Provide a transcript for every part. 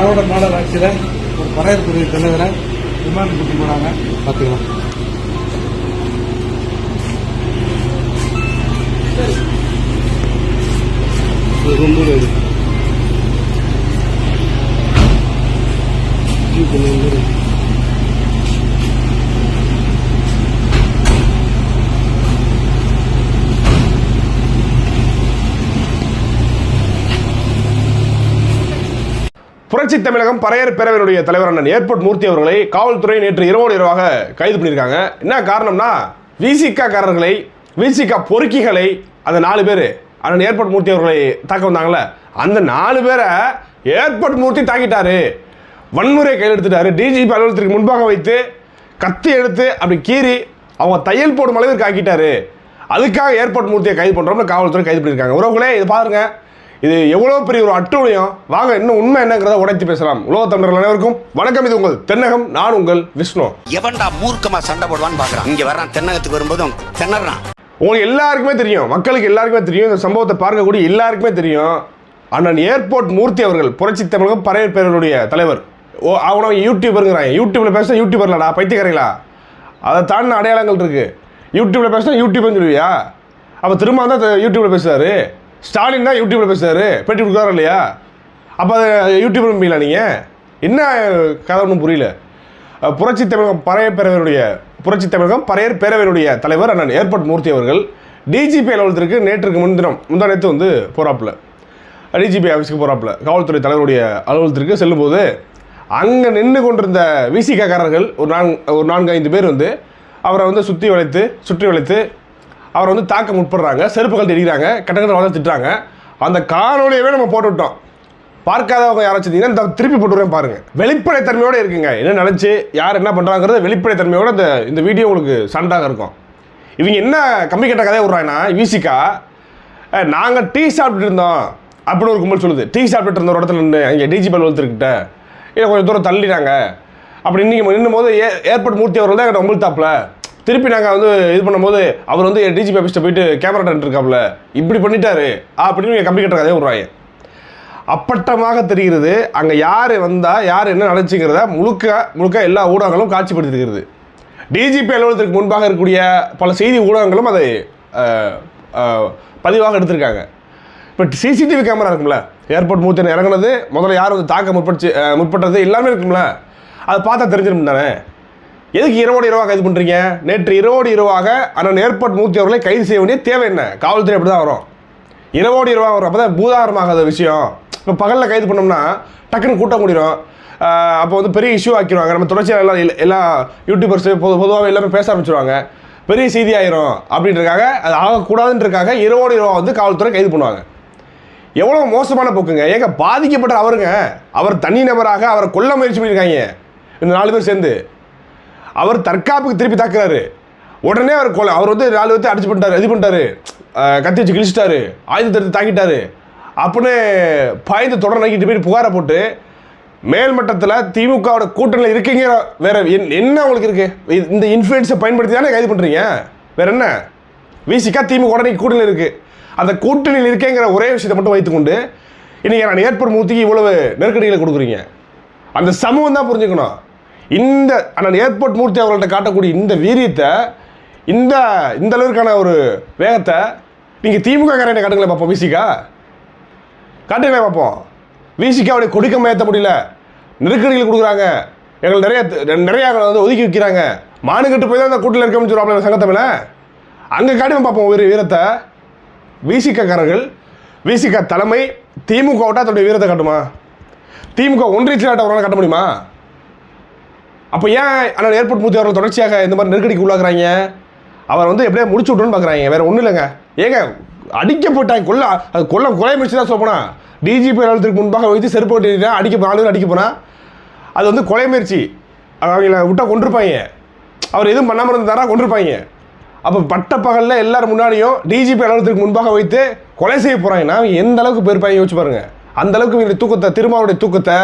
திராவிட model ஆட்சியில் ஒரு பறையக்கூடிய தலைவரை விமானம் கூட்டி போனாங்க. பார்த்துக்கலாம் ரொம்ப புரட்சி தமிழகம் பறையர் பேரவையினுடைய தலைவர் அண்ணன் ஏர்போர்ட் மூர்த்தி அவர்களை காவல்துறை நேற்று இரவோடு இரவாக கைது பண்ணியிருக்காங்க. என்ன காரணம்னா விசிகாக்காரர்களை விசிகா பொறுக்கிகளை அந்த நாலு பேர் அண்ணன் ஏர்போர்ட் மூர்த்தி அவர்களை தாக்க வந்தாங்களே அந்த நாலு பேரை ஏர்போர்ட் மூர்த்தி தாக்கிட்டாரு. வன்முறை கையில் எடுத்துட்டாரு. டிஜிபி அலுவலகத்திற்கு முன்பாக வைத்து கத்தி எடுத்து அப்படி கீறி அவங்க தையல் போடும் அளவிற்கு ஆக்கிட்டாரு. அதுக்காக ஏர்போர்ட் மூர்த்தியை கைது பண்ணுறோம்னு காவல்துறை கைது பண்ணியிருக்காங்க. உறவுகளே இது பாருங்கள் இது எவ்வளோ பெரிய ஒரு அட்டுழியம்? வாங்க இன்னும் உண்மை என்னங்கிறத உடைத்து பேசலாம். உலக தமிழர்கள் அனைவருக்கும் வணக்கம். இது உங்கள் தென்னகம் நான் உங்கள் விஷ்ணு. எவன்டா மூர்க்கமா சண்டை போடுவான்னு பாக்குறான். இங்க வர்றான் தென்னகத்துக்கு வரும்போதும் திணறான் உங்களுக்கு எல்லாருக்குமே தெரியும் மக்களுக்கு எல்லாருக்குமே தெரியும் இந்த சம்பவத்தை பார்க்கக்கூடிய எல்லாருக்குமே தெரியும். அண்ணன் ஏர்போர்ட் மூர்த்தி அவர்கள் புரட்சி தமிழகம் பறையர் பேரவருடைய தலைவர். ஓ அவனை யூடியூபருங்கிறாங்க யூடியூப்ல பேச யூடியூபர்லடா பைத்தியக்காரங்களா அதை தாண்டின அடையாளங்கள் இருக்கு. யூடியூப்ல பேசினா யூடியூப்னு சொல்லுவியா? அப்போ திரும்ப தான் யூடியூப்ல பேசுறாரு ஸ்டாலின் தான் யூடியூப்ல பேசுறாரு. பேட்டி கொடுக்குறாரு இல்லையா? அப்போ அதை யூடியூப்ல நம்பிங்களா நீங்கள் என்ன கதை ஒன்றும் புரியல. புரட்சி தமிழகம் பறைய பேரவையுடைய புரட்சி தமிழகம் பறையர் பேரவையுடைய தலைவர் அண்ணன் ஏர்போர்ட் மூர்த்தி அவர்கள் டிஜிபி அலுவலகத்திற்கு நேற்றுக்கு முன்தினம் முந்தா நேற்று வந்து போறாப்புல. டிஜிபி ஆஃபீஸுக்கு போகிறாப்புல காவல்துறை தலைவருடைய அலுவலகத்திற்கு செல்லும்போது அங்கே நின்று கொண்டிருந்த விசிகாரர்கள் ஒரு நான்கு ஒரு நான்கு ஐந்து பேர் வந்து அவரை வந்து சுற்றி வளைத்து சுற்றி வளைத்து அவரை வந்து தாக்க முற்படுறாங்க செருப்புகள் தெரிகிறாங்க கட்ட கட்ட வந்து திட்டுறாங்க. அந்த காணொலியவே நம்ம போட்டு விட்டோம். பார்க்காதவங்க யாராச்சும் இந்த திருப்பி போட்டுருவேன் பாருங்க. வெளிப்படைத்தன்மையோட இருக்குங்க என்ன நினச்சி யார் என்ன பண்ணுறாங்கிறது வெளிப்படைத்தன்மையோட இந்த இந்த வீடியோ உங்களுக்கு சண்டாக இருக்கும். இவங்க என்ன கம்பி கட்ட கதையை விட்றாங்கன்னா விசிகா நாங்கள் டீ சாப்பிட்டுட்டு இருந்தோம். அப்படின்னு ஒரு கும்பல் சொல்லுது. டீ சாப்பிட்டுட்டு இருந்த ஒரு இடத்துல நின்று இங்கே டிஜிபி அலுவலகத்திற்கிட்ட இல்லை கொஞ்சம் தூரம் தள்ளினாங்க அப்படி இன்னைக்கு நின்னும் போது ஏ ஏர்போர்ட் மூர்த்தி அவர்கள் தான் எங்கிட்ட உங்கள்த்தாப்புல திருப்பி நாங்கள் வந்து இது பண்ணும்போது அவர் வந்து டிஜிபி ஆஃபீஸில் போயிட்டு கேமரா இருக்காப்புல இப்படி பண்ணிட்டாரு. அப்படின்னு கம்பி கட்டுற கதையை விட்றாங்க. அப்பட்டமாக தெரிகிறது அங்கே யார் வந்தால் யார் என்ன நடந்துச்சுங்கிறத முழுக்க முழுக்க எல்லா ஊடகங்களும் காட்சிப்படுத்திருக்கிறது டிஜிபி அலுவலகத்திற்கு முன்பாக இருக்கக்கூடிய பல செய்தி ஊடகங்களும் அதை பதிவாக எடுத்திருக்காங்க. இப்போ சிசிடிவி கேமரா இருக்கும்ல ஏர்போர்ட் மூத்தின இறங்குனது முதல்ல யார் வந்து தாக்க முற்பட்டு முற்பட்டது எல்லாமே இருக்கும்ல அதை பார்த்தா தெரிஞ்சிடும் தானே? எதுக்கு இரவோடு இரவாக கைது பண்ணுறீங்க நேற்று இரவோடு இரவாக அண்ணன் ஏர்போர்ட் மூர்த்தி அவர்களை கைது செய்ய வேண்டிய தேவை என்ன? காவல்துறை அப்படி தான் வரும் இரவோடு இரவாக வரும். அப்போ தான் பூதாகரமாகாத விஷயம். இப்போ பகலில் கைது பண்ணோம்னா டக்குன்னு கூட்டம் கூடிரும். அப்போ வந்து பெரிய இஷ்யூ ஆக்கிடுவாங்க நம்ம தொடர்ச்சியாக எல்லாம் எல்லா- எல்லா யூடியூபர்ஸ் பொது பொதுவாக எல்லாமே பேச ஆரம்பிச்சிருவாங்க. பெரிய செய்தி ஆயிரும் அப்படின்றக்காக அது ஆகக்கூடாதுன்றக்காக இரவோடு இரவாக வந்து காவல்துறை கைது பண்ணுவாங்க. எவ்வளோ மோசமான போக்குங்க. ஏங்க பாதிக்கப்பட்ட அவருங்க. அவர் தனி நபராக அவரை கொல்ல முயற்சி பண்ணியிருக்காங்க. இந்த நாலு பேர் சேர்ந்து. அவர் தற்காப்புக்கு திருப்பி தாக்குறாரு. உடனே அவர் கொலை அவர் வந்து நாலு பேர்த்து அடிச்சு பண்ணிட்டாரு இது பண்ணிட்டாரு. கத்தி வச்சு கிழிச்சிட்டாரு ஆயுதத்தை எடுத்து தாக்கிட்டாரு. அப்படின்னு பாய்ந்து தொடர் நக்கிட்டு போய் புகாரை போட்டு மேல்மட்டத்தில் திமுகவோட கூட்டணியில் இருக்கீங்க வேற என்- என்ன உங்களுக்கு இருக்கு? இந்த இன்ஃப்ளூயன்ஸை பயன்படுத்தி தானே கைது பண்ணுறீங்க வேற என்ன? விசிக்கா திமுக உடனே கூட்டணியில் இருக்கு. அந்த கூட்டணியில் இருக்கேங்கிற ஒரே விஷயத்தை மட்டும் வைத்துக்கொண்டு இன்னைக்கு நான் ஏற்படும் மூர்த்திக்கு இவ்வளவு நெருக்கடிகளை கொடுக்குறீங்க. அந்த சமூகம் தான் புரிஞ்சுக்கணும். இந்த அண்ணன் ஏர்போர்ட் மூர்த்தி அவர்கள்ட்ட காட்டக்கூடிய இந்த வீரியத்தை இந்த இந்த அளவிற்கான ஒரு வேகத்தை நீங்கள் திமுக காரனை காட்டுங்களேன் பார்ப்போம் விசிகா காட்டுங்களேன் பார்ப்போம் விசிகாவுடைய கொடுக்க ஏற்ற முடியல. நெருக்கடிகள் கொடுக்குறாங்க. எங்களை நிறைய நிறைய வந்து ஒதுக்கி வைக்கிறாங்க. மானுகட்டு போய் தான் அந்த கூட்டில் இருக்கணும்னு சொல்லுவாங்க சங்கத்தமிழ அங்கே காட்டுமே பார்ப்போம் ஒரு வீரத்தை. விசிகாரர்கள் விசிகா தலைமை திமுக விட்டா தன்னுடைய வீரத்தை காட்டுமா? திமுக ஒன்றிய செயலாட்ட அவரால் காட்ட முடியுமா? அப்போ ஏன் ஆனால் ஏர்போர்ட் மூர்த்தி அவர்கள் தொடர்ச்சியாக இந்த மாதிரி நெருக்கடிக்கு உள்ளாக்குறாங்க? அவர் வந்து எப்படியா முடிச்சு விட்டுன்னு பார்க்குறாங்க வேற ஒன்றும் இல்லைங்க. ஏங்க அடிக்கப்பட்டாங்க கொல்ல அது கொல்ல கொலை முயற்சி தான் சொல்லப்போனா டிஜிபி அலுவலகத்துக்கு முன்பாக வைத்து செருப்பு ஓட்டிட்டு அடிக்க நாலு அடிக்க போனால் அது வந்து கொலை முயற்சி. அவங்கள விட்டா கொண்டிருப்பாங்க அவர் எதுவும் பண்ணாமல் இருந்தாரா கொண்டிருப்பாங்க அப்போ பட்ட பகலில் எல்லாரும் முன்னாடியும் டிஜிபி அலுவலகத்துக்கு முன்பாக வைத்து கொலை செய்ய போகிறாங்கன்னா அவங்க எந்த அளவுக்கு போயிருப்பாங்க யோசிச்சு பாருங்க. அந்த அளவுக்கு இவங்களுடைய தூக்கத்தை திருமாவுடைய தூக்கத்தை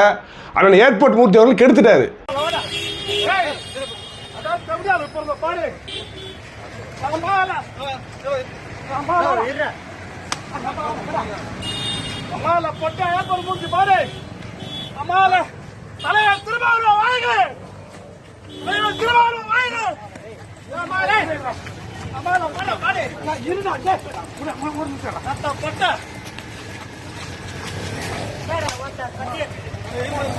ஆனால் ஏர்போர்ட் மூர்த்தி அவர்கள் கெடுத்துட்டாரு. அம்மால பொட்டை ஏப்பர் மூஞ்சி பாரு அம்மால தலைவர் திருமாவளவன் வாழ்க. தலைவர் திருமாவளவன் வாழ்க. அம்மாலே அம்மால வாட வாட நான் இருந்தா டேய் ஒரு ஒரு நிமிஷம் போட்ட. வேற வந்த கட்டி கட்டி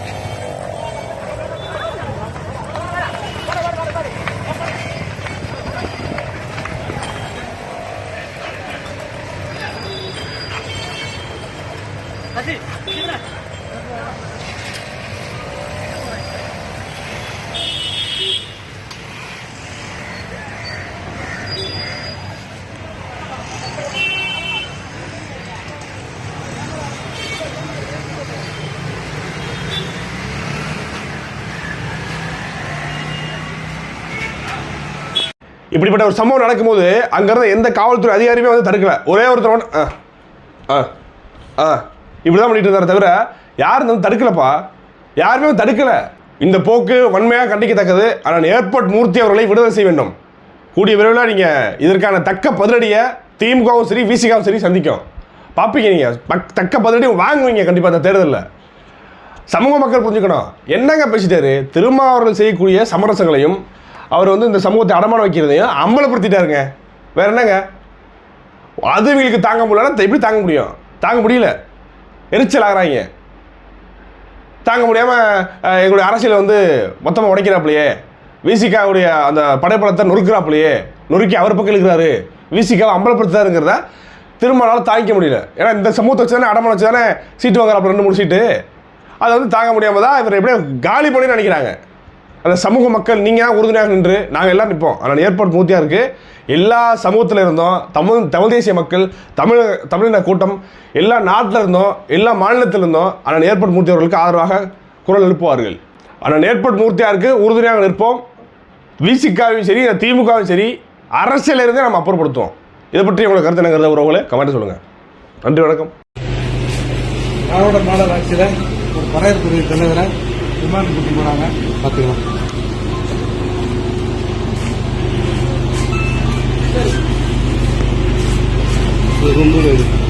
இப்படிப்பட்ட ஒரு சம்பவம் நடக்கும்போது அங்கிருந்த எந்த காவல்துறை அதிகாரியுமே வந்து தடுக்கல. ஒரே ஒருத்தர் ஆ ஆ ஆ இப்படி தான் பண்ணிட்டு இருந்தாரே தவிர யாரும் வந்து தடுக்கலப்பா. யாருமே வந்து தடுக்கல. இந்த போக்கு வன்மையாக கண்டிக்கத்தக்கது. ஆனால் ஏர்போர்ட் மூர்த்தி அவர்களை விடுதலை செய்ய வேண்டும். கூடிய விரைவில் நீங்கள் இதற்கான தக்க பதிலடியை திமுகவும் சரி விசிகாவும் சரி சந்திக்கும். பார்ப்பீங்க நீங்கள் தக்க பதிலடி வாங்குவீங்க கண்டிப்பாக அந்த தேர்தலில். சமூக மக்கள் புரிஞ்சுக்கணும். என்னங்க பேசிட்டாரு? திருமாவர்கள் செய்யக்கூடிய சமரசங்களையும் அவர் வந்து இந்த சமூகத்தை அடமானம் வைக்கிறதையும் அம்பலப்படுத்திட்டாருங்க. வேற என்னங்க? அது இவங்களுக்கு தாங்க முடியலன்னா எப்படி தாங்க முடியும்? தாங்க முடியல. எரிச்சல் ஆகிறாங்க. தாங்க முடியாமல் எங்களுடைய அரசியலை வந்து மொத்தமாக உடைக்கிறாப்புலையே. விசிகாவுடைய அந்த படைப்படத்தை நொறுக்கிறாப்புலையே. நொறுக்கி அவர் பக்கம் இருக்கிறாரு விசிகாவை அம்பலப்படுத்தாருங்கிறத திருமணம் தாங்கிக்க முடியல. ஏன்னா இந்த சமூகத்தை வச்சு தானே அடமானம் வச்சு தானே சீட்டு வாங்குறாப்புல ரெண்டு மூணு சீட்டு அதை வந்து தாங்க முடியாமல் தான் இவர் எப்படியோ காலி பண்ணி நினைக்கிறாங்க. அந்த சமூக மக்கள் நீங்கள் உறுதுணையாக நின்று நாங்கள் எல்லாம் நிற்போம். அதனால் ஏற்பாடு மூர்த்தியாக இருக்குது எல்லா சமூகத்தில் இருந்தோம். தமிழ் தமிழ் தேசிய மக்கள் தமிழ் தமிழின கூட்டம் எல்லா நாட்டில் இருந்தோம். எல்லா மாநிலத்தில் இருந்தோம். ஆனால் ஏற்பாடு மூர்த்தி அவர்களுக்கு ஆதரவாக குரல் எழுப்புவார்கள். ஆனால் ஏற்பாடு மூர்த்தியாருக்கு உறுதுணையாக நிற்போம். விசிகாவையும் சரி திமுகவும் சரி அரசியலிருந்தே நம்ம அப்புறப்படுத்துவோம். இதை பற்றி உங்களுக்கு கருத்து என்ன உறவுகளை கமெண்ட் சொல்லுங்கள் நன்றி வணக்கம். திராவிட மாடல் ஆட்சியில் ஒரு பறையற்குரிய தலைவரை விமானம் கூட்டி போகிறாங்க பார்த்துக்கலாம் இது ரொம்ப இது. இது